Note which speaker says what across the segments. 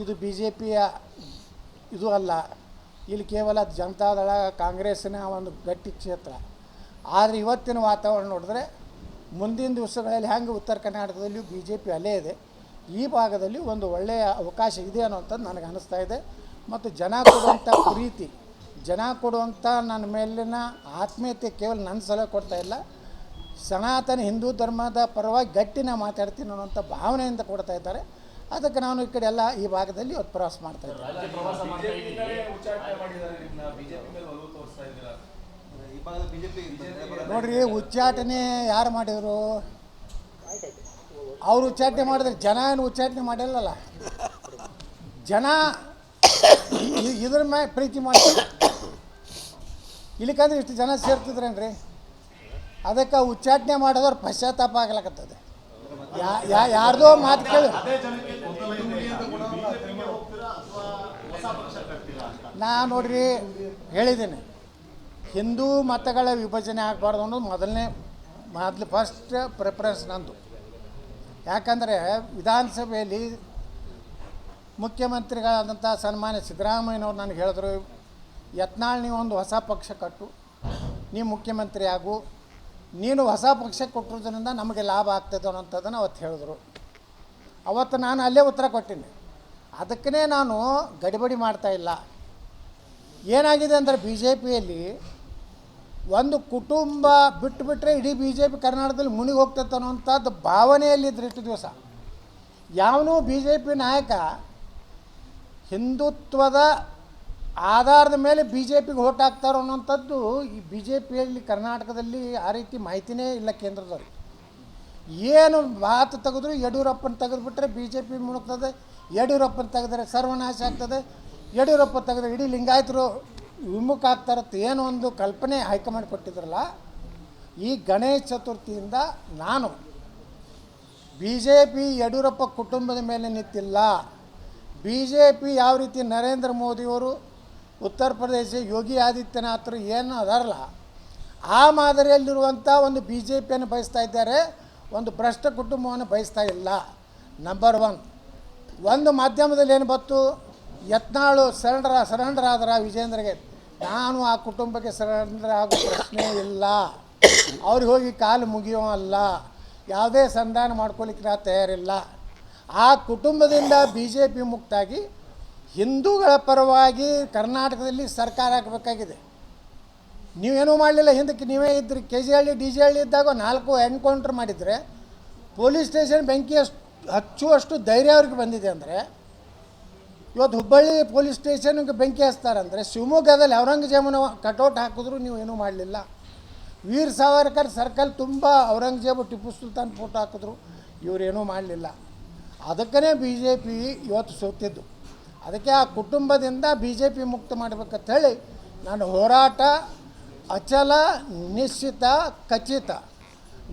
Speaker 1: ಇದು B J ಪಿಯ ಇದು ಅಲ್ಲ. ಇಲ್ಲಿ ಕೇವಲ ಜನತಾದಳ ಕಾಂಗ್ರೆಸ್ಸಿನ ಒಂದು ಗಟ್ಟಿ ಕ್ಷೇತ್ರ. ಆದರೆ ಇವತ್ತಿನ ವಾತಾವರಣ ನೋಡಿದ್ರೆ ಮುಂದಿನ ದಿವಸಗಳಲ್ಲಿ ಹೆಂಗೆ ಉತ್ತರ ಕರ್ನಾಟಕದಲ್ಲಿಯೂ ಬಿ ಜೆ ಪಿ ಅಲ್ಲೇ ಇದೆ. ಈ ಭಾಗದಲ್ಲಿ ಒಂದು ಒಳ್ಳೆಯ ಅವಕಾಶ ಇದೆ ಅನ್ನೋಂಥದ್ದು ನನಗೆ ಅನ್ನಿಸ್ತಾ ಇದೆ. ಮತ್ತು ಜನ ಕೊಡುವಂಥ ಪ್ರೀತಿ, ಜನ ಕೊಡುವಂಥ ನನ್ನ ಮೇಲಿನ ಆತ್ಮೀಯತೆ ಕೇವಲ ನನ್ನ ಸಲಹೆ ಕೊಡ್ತಾ ಇಲ್ಲ. ಸನಾತನ ಹಿಂದೂ ಧರ್ಮದ ಪರವಾಗಿ ಗಟ್ಟಿನ ಮಾತಾಡ್ತೀನಿ ಅನ್ನೋಂಥ ಭಾವನೆಯಿಂದ ಕೊಡ್ತಾ ಇದ್ದಾರೆ. ಅದಕ್ಕೆ ನಾನು ಈ ಕಡೆ ಎಲ್ಲ ಈ ಭಾಗದಲ್ಲಿ ಇವತ್ತು ಪ್ರವಾಸ ಮಾಡ್ತಾ ಇದ್ದೀನಿ.
Speaker 2: ರಾಜ್ಯ ಪ್ರವಾಸ ಮಾಡ್ತಾ ಉಚ್ಚಾಟನೆ ಮಾಡಿದ್ದಾರೆ. ನಿಮ್ಮನ್ನ ಬಿಜೆಪಿ ಮೇಲೆ ಒಲವು ತೋರಿಸ್ತಾ ಇದ್ದೀರಾ?
Speaker 3: ಈ ಭಾಗದ ಬಿಜೆಪಿ
Speaker 1: ನೋಡ್ರಿ ಉಚ್ಚಾಟನೆ ಯಾರು ಮಾಡಿದರು? ಅವ್ರು ಉಚ್ಚಾಟನೆ ಮಾಡಿದ್ರೆ ಜನ ಏನು ಉಚ್ಚಾಟನೆ ಮಾಡಿಲ್ಲಲ್ಲ? ಜನ ಇದ್ರ ಮ್ಯಾಗ ಪ್ರೀತಿ ಮಾಡಿ. ಇಲ್ಲಿಕಂದ್ರೆ ಇಷ್ಟು ಜನ ಸೇರ್ತಿದ್ರೇನ್ರಿ? ಅದಕ್ಕೆ ಉಚ್ಚಾಟನೆ ಮಾಡಿದವ್ರು ಪಶ್ಚಾತ್ತಾಪ ಆಗ್ಲಕತ್ತದೆ. ಯಾ ಯಾ- ಯಾರ್ದೋ ಮಾತು ಕೇಳಿ ನಾ ನೋಡ್ರಿ, ಹೇಳಿದ್ದೀನಿ. ಹಿಂದೂ ಮತಗಳ ವಿಭಜನೆ ಆಗಬಾರ್ದು ಅನ್ನೋದು ಮೊದಲನೇ, ಮೊದಲು ಫಸ್ಟ್ ಪ್ರಿಫರೆನ್ಸ್ ನಂದು. ಯಾಕಂದರೆ ವಿಧಾನಸಭೆಯಲ್ಲಿ ಮುಖ್ಯಮಂತ್ರಿಗಳಾದಂಥ ಸನ್ಮಾನ್ಯ ಸಿದ್ದರಾಮಯ್ಯನವ್ರು ನನಗೆ ಹೇಳಿದ್ರು ಯತ್ನಾಳ್ ನೀವು ಒಂದು ಹೊಸ ಪಕ್ಷ ಕಟ್ಟು ನೀವು ಮುಖ್ಯಮಂತ್ರಿ ಆಗು, ನೀನು ಹೊಸ ಪಕ್ಷ ಕೊಟ್ಟಿರೋದ್ರಿಂದ ನಮಗೆ ಲಾಭ ಆಗ್ತದೆ ಅನ್ನೋಂಥದ್ದನ್ನು ಅವತ್ತು ಹೇಳಿದ್ರು. ಅವತ್ತು ನಾನು ಅಲ್ಲೇ ಉತ್ತರ ಕೊಟ್ಟೀನಿ. ಅದಕ್ಕೇ ನಾನು ಗಡಿಬಡಿ ಮಾಡ್ತಾ ಇಲ್ಲ. ಏನಾಗಿದೆ ಅಂದರೆ ಬಿ ಜೆ ಪಿಯಲ್ಲಿ ಒಂದು ಕುಟುಂಬ ಬಿಟ್ಟು ಬಿಟ್ಟರೆ ಇಡೀ ಬಿ ಜೆ ಪಿ ಕರ್ನಾಟಕದಲ್ಲಿ ಮುನಿಗೆ ಹೋಗ್ತೈತೆ ಅನ್ನೋಂಥದ್ದು ಭಾವನೆಯಲ್ಲಿದ್ದರು ಇಷ್ಟು ದಿವಸ. ಯಾವನೂ ಬಿ ಜೆ ಪಿ ನಾಯಕ ಹಿಂದುತ್ವದ ಆಧಾರದ ಮೇಲೆ ಬಿ ಜೆ ಪಿಗೆ ಓಟ್ ಹಾಕ್ತಾರೋ ಅನ್ನೋಂಥದ್ದು ಈ ಬಿ ಜೆ ಪಿಯಲ್ಲಿ ಕರ್ನಾಟಕದಲ್ಲಿ ಆ ರೀತಿ ಮಾಹಿತಿನೇ ಇಲ್ಲ ಕೇಂದ್ರದವ್ರಿಗೆ. ಏನು ಮಾತು ತೆಗೆದ್ರು ಯಡಿಯೂರಪ್ಪನ ತೆಗೆದುಬಿಟ್ರೆ ಬಿ ಜೆ ಪಿ ಮುಳುಗ್ತದೆ ಯಡಿಯೂರಪ್ಪನ ತೆಗೆದ್ರೆ ಸರ್ವನಾಶ ಆಗ್ತದೆ ಯಡಿಯೂರಪ್ಪ ತೆಗೆದ್ರೆ ಇಡೀ ಲಿಂಗಾಯತರು ವಿಮುಖ ಆಗ್ತಾರತ್ತ ಏನು ಒಂದು ಕಲ್ಪನೆ ಹೈಕಮಾಂಡ್ ಕೊಟ್ಟಿದ್ರಲ್ಲ, ಈ ಗಣೇಶ ಚತುರ್ಥಿಯಿಂದ ನಾನು ಬಿ ಜೆ ಪಿ ಯಡಿಯೂರಪ್ಪ ಕುಟುಂಬದ ಮೇಲೆ ನಿಂತಿಲ್ಲ. ಬಿ ಜೆ ಪಿ ಯಾವ ರೀತಿ ನರೇಂದ್ರ ಮೋದಿಯವರು ಉತ್ತರ ಪ್ರದೇಶ ಯೋಗಿ ಆದಿತ್ಯನಾಥರು ಏನು ಅದಾರಲ್ಲ, ಆ ಮಾದರಿಯಲ್ಲಿರುವಂಥ ಒಂದು ಬಿ ಜೆ ಪಿಯನ್ನು ಬಯಸ್ತಾ ಇದ್ದಾರೆ, ಒಂದು ಭ್ರಷ್ಟ ಕುಟುಂಬವನ್ನು ಬಯಸ್ತಾ ಇಲ್ಲ. ನಂಬರ್ ಒನ್ ಒಂದು ಮಾಧ್ಯಮದಲ್ಲಿ ಏನು ಬತ್ತು ಯತ್ನಾಳು ಸರೆಂಡರ್ ಆದ್ರ ವಿಜೇಂದ್ರಗೆ, ನಾನು ಆ ಕುಟುಂಬಕ್ಕೆ ಸರೆಂಡರ್ ಆಗೋ ಪ್ರಶ್ನೆ ಇಲ್ಲ. ಅವ್ರಿಗೆ ಹೋಗಿ ಕಾಲು ಮುಗಿಯೋ ಅಲ್ಲ. ಯಾವುದೇ ಸಂಧಾನ ಮಾಡ್ಕೊಲಿಕ್ಕೆ ನಾ ತಯಾರಿಲ್ಲ. ಆ ಕುಟುಂಬದಿಂದ ಬಿ ಜೆ ಪಿ ಮುಕ್ತಾಗಿ ಹಿಂದೂಗಳ ಪರವಾಗಿ ಕರ್ನಾಟಕದಲ್ಲಿ ಸರ್ಕಾರ ಹಾಕಬೇಕಾಗಿದೆ ನೀವೇನೂ ಮಾಡಲಿಲ್ಲ, ಹಿಂದಕ್ಕೆ ನೀವೇ ಇದ್ರಿ K G Halli D G Halli ಇದ್ದಾಗ ನಾಲ್ಕು ಎನ್ಕೌಂಟ್ರ್ ಮಾಡಿದರೆ, ಪೊಲೀಸ್ ಸ್ಟೇಷನ್ ಬೆಂಕಿ ಅಷ್ಟು, ಹಚ್ಚುವಷ್ಟು ಧೈರ್ಯ ಅವ್ರಿಗೆ ಬಂದಿದೆ ಅಂದರೆ ಇವತ್ತು ಹುಬ್ಬಳ್ಳಿ ಪೊಲೀಸ್ ಸ್ಟೇಷನ್ಗೆ ಬೆಂಕಿ ಹಚ್ತಾರಂದರೆ ಶಿವಮೊಗ್ಗದಲ್ಲಿ ಔರಂಗಜೇಬನ ಕಟೌಟ್ ಹಾಕಿದ್ರು ನೀವು ಏನೂ ಮಾಡಲಿಲ್ಲ. ವೀರ್ ಸಾವರ್ಕರ್ ಸರ್ಕಲ್ ತುಂಬ ಔರಂಗಜೇಬು ಟಿಪ್ಪು ಸುಲ್ತಾನ್ ಫೋಟೋ ಹಾಕಿದ್ರು ಇವರೇನೂ ಮಾಡಲಿಲ್ಲ. ಅದಕ್ಕೇ ಬಿ ಜೆ ಪಿ ಇವತ್ತು ಸೋತಿದ್ದು. ಅದಕ್ಕೆ ಆ ಕುಟುಂಬದಿಂದ ಬಿ ಜೆ ಪಿ ಮುಕ್ತ ಮಾಡಬೇಕಂತ ಹೇಳಿ ನಾನು ಹೋರಾಟ ಅಚಲ, ನಿಶ್ಚಿತ, ಖಚಿತ.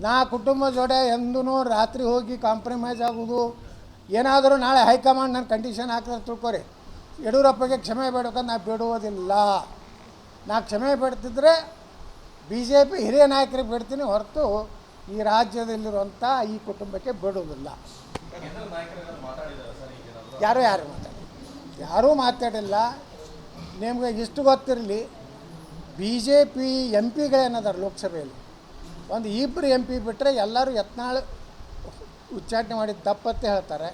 Speaker 1: ನಾ ಕುಟುಂಬ ಜೋಡೆ ಎಂದೂ ರಾತ್ರಿ ಹೋಗಿ ಕಾಂಪ್ರಮೈಸ್ ಆಗೋದು ಏನಾದರೂ ನಾಳೆ ಹೈಕಮಾಂಡ್ ನನ್ನ ಕಂಡೀಷನ್ ಹಾಕಿದ್ರೆ ತಿಳ್ಕೊರಿ. ಯಡಿಯೂರಪ್ಪಗೆ ಕ್ಷಮೆ ಬೇಡಬೇಕಂತ ನಾ ಬಿಡುವುದಿಲ್ಲ. ನಾ ಕ್ಷಮೆ ಬೇಡ್ತಿದ್ರೆ ಬಿ ಜೆ ಪಿ ಹಿರಿಯ ನಾಯಕರಿಗೆ ಬಿಡ್ತೀನಿ ಹೊರತು ಈ ರಾಜ್ಯದಲ್ಲಿರುವಂಥ ಈ ಕುಟುಂಬಕ್ಕೆ ಬಿಡುವುದಿಲ್ಲ. ಯಾರೂ ಯಾರು ಮಾತಾಡಿ ಯಾರೂ ಮಾತಾಡಿಲ್ಲ. ನಿಮಗೆ ಇಷ್ಟು ಗೊತ್ತಿರಲಿ ಬಿ ಜೆ ಪಿ ಎಂ ಪಿಗಳೇನದಾರ ಲೋಕಸಭೆಯಲ್ಲಿ? ಒಂದು ಇಬ್ಬರು ಎಂ ಪಿ ಬಿಟ್ಟರೆ ಎಲ್ಲರೂ ಯತ್ನಾಳ್ ಉಚ್ಚಾಟನೆ ಮಾಡಿದ ತಪ್ಪತ್ತೆ ಹೇಳ್ತಾರೆ.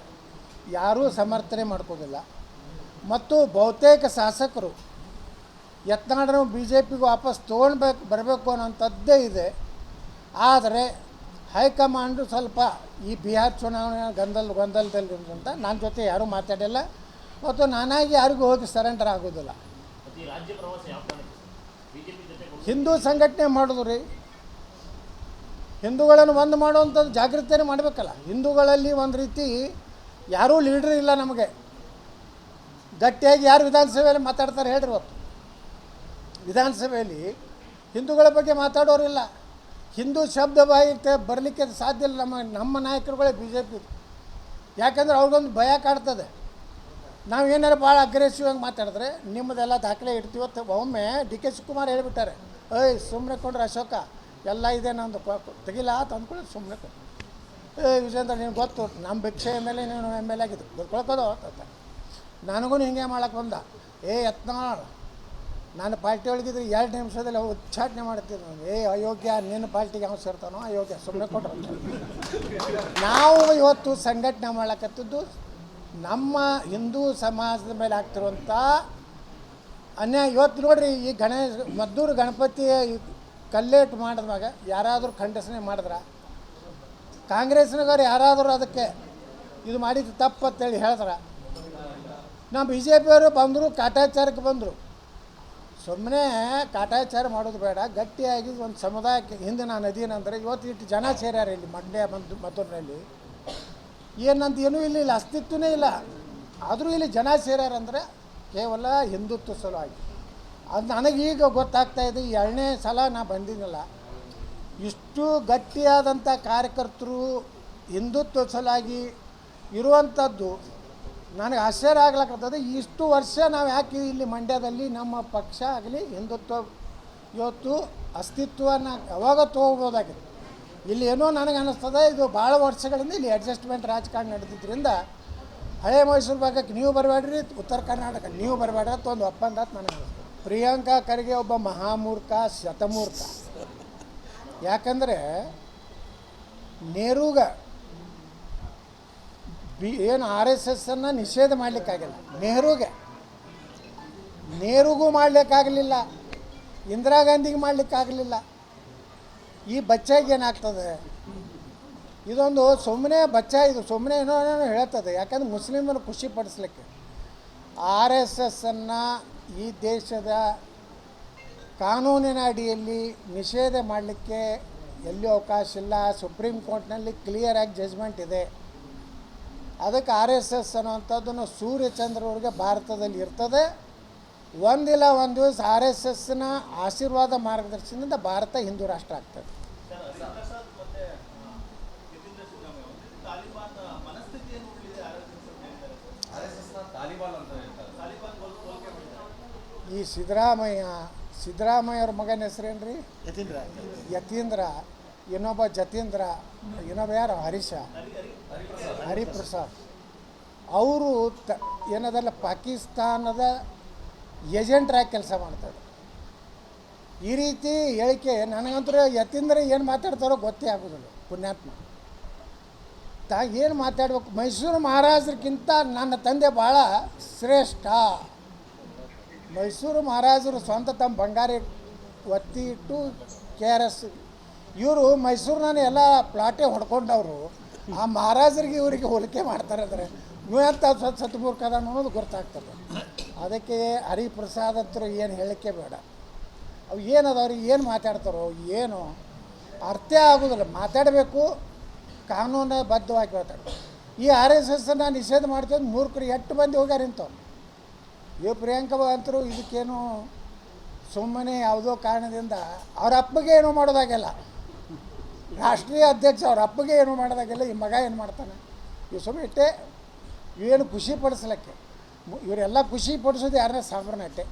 Speaker 1: ಯಾರೂ ಸಮರ್ಥನೆ ಮಾಡ್ಕೋದಿಲ್ಲ. ಮತ್ತು ಬಹುತೇಕ ಶಾಸಕರು ಯತ್ನಾಳನ್ನು ಬಿ ಜೆ ಪಿಗೆ ವಾಪಸ್ ತೊಗೊಳ್ಬೇಕು ಬರಬೇಕು ಅನ್ನೋಂಥದ್ದೇ ಇದೆ. ಆದರೆ ಹೈಕಮಾಂಡು ಸ್ವಲ್ಪ ಈ ಬಿಹಾರ್ ಚುನಾವಣೆ ಗಂದಲ್ ಗೊಂದಲದಲ್ಲಿ ಅಂತ ನನ್ನ ಜೊತೆ ಯಾರೂ ಮಾತಾಡಿಲ್ಲ. ಮತ್ತು ನಾನಾಗಿ ಯಾರಿಗೂ ಹೋಗಿ ಸರೆಂಡರ್ ಆಗೋದಿಲ್ಲ ಹಿಂದೂ ಸಂಘಟನೆ ಮಾಡಿದ್ರು ರೀ. ಹಿಂದೂಗಳನ್ನು ಒಂದು ಮಾಡುವಂಥದ್ದು ಜಾಗೃತಿಯನ್ನು ಮಾಡಬೇಕಲ್ಲ. ಹಿಂದೂಗಳಲ್ಲಿ ಒಂದು ರೀತಿ ಯಾರೂ ಲೀಡ್ರ್ ಇಲ್ಲ ನಮಗೆ. ಗಟ್ಟಿಯಾಗಿ ಯಾರು ವಿಧಾನಸಭೆಯಲ್ಲಿ ಮಾತಾಡ್ತಾರೆ ಹೇಳ್ರಿ ಇವತ್ತು ವಿಧಾನಸಭೆಯಲ್ಲಿ ಹಿಂದೂಗಳ ಬಗ್ಗೆ ಮಾತಾಡೋರಿಲ್ಲ ಹಿಂದೂ ಶಬ್ದ ಬಾಯಿಗೆ ಬರಲಿಕ್ಕೆ ಸಾಧ್ಯ ಇಲ್ಲ. ನಮ್ಮ ನಮ್ಮ ನಾಯಕರುಗಳೇ ಬಿ ಜೆ ಪಿ ಯಾಕಂದ್ರೆ ಅವ್ರಿಗೊಂದು ಭಯ ಕಾಡ್ತದೆ. ನಾವು ಏನಾರು ಭಾಳ ಅಗ್ರೆಸಿವ್ ಆಗಿ ಮಾತಾಡಿದ್ರೆ ನಿಮ್ಮದೆಲ್ಲ ದಾಖಲೆ ಇಡ್ತೀವತ್ತು. ಒಮ್ಮೆ ಡಿ ಕೆ ಶಿವಕುಮಾರ್ ಹೇಳಿಬಿಟ್ಟಾರೆ, ಏಯ್ ಸುಮ್ಮನೆ ಕೊಂಡ್ರೆ ಅಶೋಕ ಎಲ್ಲ ಇದೆ ನಂದು ತೆಗಿಲ್ಲ ಅಂತ ಅಂದ್ಕೊಳ್ಳಿ ಸುಮ್ಮನೆ ಏ, ವಿಜೇಂದ್ರ ನಿನ್ಗೆ ಗೊತ್ತು ನಮ್ಮ ಭಿಕ್ಷೆ ಎಂ ಎಲ್ ಎ ನೀನು ಎಂ ಎಲ್ ಎ ಆಗಿದ್ದು. ಗೊತ್ಕೊಳ್ಕೋದು ಅಂತ ನನಗೂ ಹಿಂಗೆ ಮಾಡೋಕೆ ಬಂದ. ಏ, ಯತ್ನಾಳ್, ನಾನು ಪಾರ್ಟಿ ಒಳಗಿದ್ರೆ ಎರಡು ನಿಮಿಷದಲ್ಲಿ ಅವು ಉಚ್ಚಾಟನೆ ಮಾಡ್ತಿದ್ದೆ ನಾನು ಏ, ಅಯೋಗ್ಯ, ನಿನ್ನ ಪಾರ್ಟಿಗೆ ಯಾವ ಸೇರ್ತಾನೋ ಅಯೋಗ್ಯ ಸುಮ್ಮನೆ ಕೊಟ್ರು ನಾವು ಇವತ್ತು ಸಂಘಟನೆ ಮಾಡಕತ್ತಿದ್ದು ನಮ್ಮ ಹಿಂದೂ ಸಮಾಜದ ಮೇಲೆ ಆಗ್ತಿರುವಂಥ ಅನ್ಯಾಯ. ಇವತ್ತು ನೋಡ್ರಿ, ಈ ಗಣೇಶ, ಮದ್ದೂರು ಗಣಪತಿ ಕಲ್ಲೇಟು ಮಾಡಿದಾಗ ಯಾರಾದರೂ ಖಂಡಸನೆ ಮಾಡಿದ್ರ ಕಾಂಗ್ರೆಸ್ನಗರು ಯಾರಾದರೂ ಅದಕ್ಕೆ ಇದು ಮಾಡಿದ್ದು ತಪ್ಪು ಅಂತೇಳಿ ಹೇಳಿದ್ರ. ನಮ್ಮ ಬಿ ಜೆ ಪಿಯವರು ಬಂದರು ಕಾಟಾಚಾರಕ್ಕೆ ಬಂದರು. ಸುಮ್ಮನೆ ಕಾಟಾಚಾರ ಮಾಡೋದು ಬೇಡ, ಗಟ್ಟಿಯಾಗಿ ಒಂದು ಸಮುದಾಯಕ್ಕೆ ಹಿಂದೆ ನಾನು ಅದೇನಂದ್ರೆ ಇವತ್ತು ಇಟ್ಟು ಜನ ಸೇರ್ಯಾರ ಇಲ್ಲಿ ಮಂಡ್ಯ ಬಂದು ಮದ್ದೂರಿನಲ್ಲಿ. ಏನಂತ ಏನೂ ಇಲ್ಲ, ಇಲ್ಲಿ ಅಸ್ತಿತ್ವನೇ ಇಲ್ಲ. ಆದರೂ ಇಲ್ಲಿ ಜನ ಸೇರ್ಯಾರಂದರೆ ಕೇವಲ ಹಿಂದುತ್ವ ಸಲುವಾಗಿ. ಅದು ನನಗೀಗ ಗೊತ್ತಾಗ್ತಾ ಇದೆ ಎರಡನೇ ಸಲ ನಾ ಬಂದಿದ್ದಲ್ಲ ಇಷ್ಟು ಗಟ್ಟಿಯಾದಂಥ ಕಾರ್ಯಕರ್ತರು ಹಿಂದುತ್ವ ಸಲಾಗಿ ಇರುವಂಥದ್ದು ನನಗೆ ಆಶ್ಚರ್ಯ ಆಗ್ಲಕ್ಕತ್ತದೆ ಇಷ್ಟು ವರ್ಷ ನಾವು ಯಾಕೆ ಇಲ್ಲಿ ಮಂಡ್ಯದಲ್ಲಿ ನಮ್ಮ ಪಕ್ಷ ಆಗಲಿ ಹಿಂದುತ್ವ ಇವತ್ತು ಅಸ್ತಿತ್ವನ ಯಾವಾಗ ತೊಗೋಬೋದಾಗಿದೆ ಇಲ್ಲಿ ಏನೋ ನನಗೆ ಅನ್ನಿಸ್ತದೆ ಇದು ಭಾಳ ವರ್ಷಗಳಿಂದ ಇಲ್ಲಿ ಅಡ್ಜಸ್ಟ್ಮೆಂಟ್ ರಾಜಕಾರಣ ನಡೆದಿದ್ದರಿಂದ ಹಳೆ ಮೈಸೂರು ಭಾಗಕ್ಕೆ ನೀವು ಬರಬೇಡ್ರಿ, ಉತ್ತರ ಕರ್ನಾಟಕ ನೀವು ಬರಬೇಡ್ರಿ ಅಂತ ಒಂದು ಒಪ್ಪಂದ ನನಗೆ ಪ್ರಿಯಾಂಕಾ ಖರ್ಗೆ ಒಬ್ಬ ಮಹಾಮೂರ್ಖ, ಶತಮೂರ್ಖ. ಯಾಕಂದರೆ ನೆಹರೂಗ ಬಿ, ಏನು ಆರ್ ಎಸ್ ಎಸ್ಸನ್ನು ನಿಷೇಧ ಮಾಡಲಿಕ್ಕಾಗಿಲ್ಲ. ನೆಹರೂಗೆ. ನೆಹರೂಗೂ ಮಾಡಲಿಕ್ಕಾಗಲಿಲ್ಲ. ಇಂದಿರಾ ಗಾಂಧಿಗೆ ಮಾಡಲಿಕ್ಕಾಗಲಿಲ್ಲ. ಈ ಬಚ್ಚಾಗಿ ಏನಾಗ್ತದೆ? ಇದೊಂದು ಸುಮ್ಮನೆ ಬಚ್ಚ ಇದು ಸುಮ್ಮನೆ ಏನೋ ಏನೋ ಹೇಳ್ತದೆ ಯಾಕಂದ್ರೆ ಮುಸ್ಲಿಮರು ಖುಷಿ ಪಡಿಸ್ಲಿಕ್ಕೆ. ಆರ್ ಎಸ್ ಎಸ್ಸನ್ನು ಈ ದೇಶದ ಕಾನೂನಿನ ಅಡಿಯಲ್ಲಿ ನಿಷೇಧ ಮಾಡಲಿಕ್ಕೆ ಎಲ್ಲಿ ಅವಕಾಶ ಇಲ್ಲ. ಸುಪ್ರೀಂ ಕೋರ್ಟ್ನಲ್ಲಿ ಕ್ಲಿಯರ್ ಆಗಿ ಜಜ್ಮೆಂಟ್ ಇದೆ. ಅದಕ್ಕೆ ಆರ್ ಎಸ್ ಎಸ್ ಅನ್ನುವಂಥದ್ದನ್ನು ಸೂರ್ಯಚಂದ್ರವ್ರಿಗೆ ಭಾರತದಲ್ಲಿ ಇರ್ತದೆ. ಒಂದಿಲ್ಲ ಒಂದು ದಿವಸ ಆರ್ ಎಸ್ ಎಸ್ನ ಆಶೀರ್ವಾದ ಮಾರ್ಗದರ್ಶನದಿಂದ ಭಾರತ ಹಿಂದೂ ರಾಷ್ಟ್ರ ಆಗ್ತದೆ
Speaker 3: ಸರ್ ಹರಿಪ್ರಸಾದ್ ಮತ್ತೆ ಯತೀಂದ್ರ ಸಿದ್ದರಾಮಯ್ಯ ಅವರು ತಾಲಿಬಾನ್ ಮನಸ್ಥಿತಿಯನ್ನು ಉಳಿದಿದೆ ಆರ್ ಎಸ್ ಎಸ್ ಅಂತ ಹೇಳ್ತಾರೆ ಸರ್
Speaker 2: ಆರ್ ಎಸ್ ಎಸ್ನ ತಾಲಿಬಾನ್ ಅಂತ ಹೇಳ್ತಾರೆ
Speaker 3: ತಾಲಿಬಾನ್ ಹೋಲ್- ಹೋಲಿಕೆ ಮಾಡಿದ್ದಾರೆ
Speaker 1: ಈ ಸಿದ್ದರಾಮಯ್ಯ ಸಿದ್ದರಾಮಯ್ಯವ್ರ ಮಗನ ಹೆಸರೇನು ರೀ
Speaker 3: ಯತೀಂದ್ರ.
Speaker 1: ಯತೀಂದ್ರ ಇನ್ನೊಬ್ಬ ಜತೀಂದ್ರ ಇನ್ನೊಬ್ಬ ಯಾರು? ಹರೀಶ. ಹರಿಪ್ರಸಾದ್. ಅವರು ತ ಏನದಲ್ಲ ಪಾಕಿಸ್ತಾನದ ಏಜೆಂಟ್ರಾಗಿ ಕೆಲಸ ಮಾಡ್ತಾರೆ ಈ ರೀತಿ ಹೇಳಿಕೆ ನನಗಂತೂ ಯತೀಂದ್ರ ಏನು ಮಾತಾಡ್ತಾರೋ ಗೊತ್ತೇ ಆಗೋದಿಲ್ಲ ಪುಣ್ಯಾತ್ಮ. ತಾ ಏನು ಮಾತಾಡ್ಬೇಕು? ಮೈಸೂರು ಮಹಾರಾಜರಿಗಿಂತ ನನ್ನ ತಂದೆ ಭಾಳ ಶ್ರೇಷ್ಠ. ಮೈಸೂರು ಮಹಾರಾಜರು ಸ್ವಂತ ತಮ್ಮ ಬಂಗಾರ ಒತ್ತಿ ಇಟ್ಟು ಕೆ ಆರ್ ಎಸ್ ಇವರು ಮೈಸೂರಿನ ಎಲ್ಲ ಪ್ಲಾಟೇ ಹೊಡ್ಕೊಂಡವರು. ಆ ಮಹಾರಾಜರಿಗೆ ಇವರಿಗೆ ಹೋಲಿಕೆ ಮಾಡ್ತಾರೆ ಅಂದರೆ ನೀವಂತ ಸತ್ ಸತ್ಮೂರ್ಖದ ಅನ್ನೋದು ಗೊತ್ತಾಗ್ತದೆ. ಅದಕ್ಕೆ ಹರಿಪ್ರಸಾದ್ ಹತ್ರ ಏನು ಹೇಳಿಕೆ ಬೇಡ. ಅವು ಏನದವ್ರಿಗೆ ಏನು ಮಾತಾಡ್ತಾರೋ, ಏನು ಅರ್ಥ ಆಗೋದಿಲ್ಲ. ಮಾತಾಡಬೇಕು, ಕಾನೂನು ಬದ್ಧವಾಗಿ ಮಾತಾಡಬೇಕು. ಈ ಆರ್ ಎಸ್ ಎಸ್ನ ನಿಷೇಧ ಮಾಡ್ತೀವಿ ಮೂರ್ಖರು. ಎಷ್ಟು ಮಂದಿ ಹೋಗ್ಯಾರ ಇವ್ ಪ್ರಿಯಾಂಕ ಅಂತರು ಇದಕ್ಕೇನು ಸುಮ್ಮನೆ ಯಾವುದೋ ಕಾರಣದಿಂದ ಅವ್ರ ಅಪ್ಪಗೆ ಏನೂ ಮಾಡೋದಾಗಲ್ಲ. ರಾಷ್ಟ್ರೀಯ ಅಧ್ಯಕ್ಷ ಅವ್ರ ಅಪ್ಪಗೆ ಏನೂ ಮಾಡೋದಾಗಲ್ಲ, ಈ ಮಗ ಏನು ಮಾಡ್ತಾನೆ? ಇವು ಸುಮ್ಮನೆ ಇಟ್ಟೆ ಇವೇನು ಖುಷಿ ಪಡಿಸ್ಲಿಕ್ಕೆ? ಇವರೆಲ್ಲ ಖುಷಿ ಪಡಿಸೋದು ಯಾರನ್ನ ಸಾಂಬ್ರನಟ್ಟೆ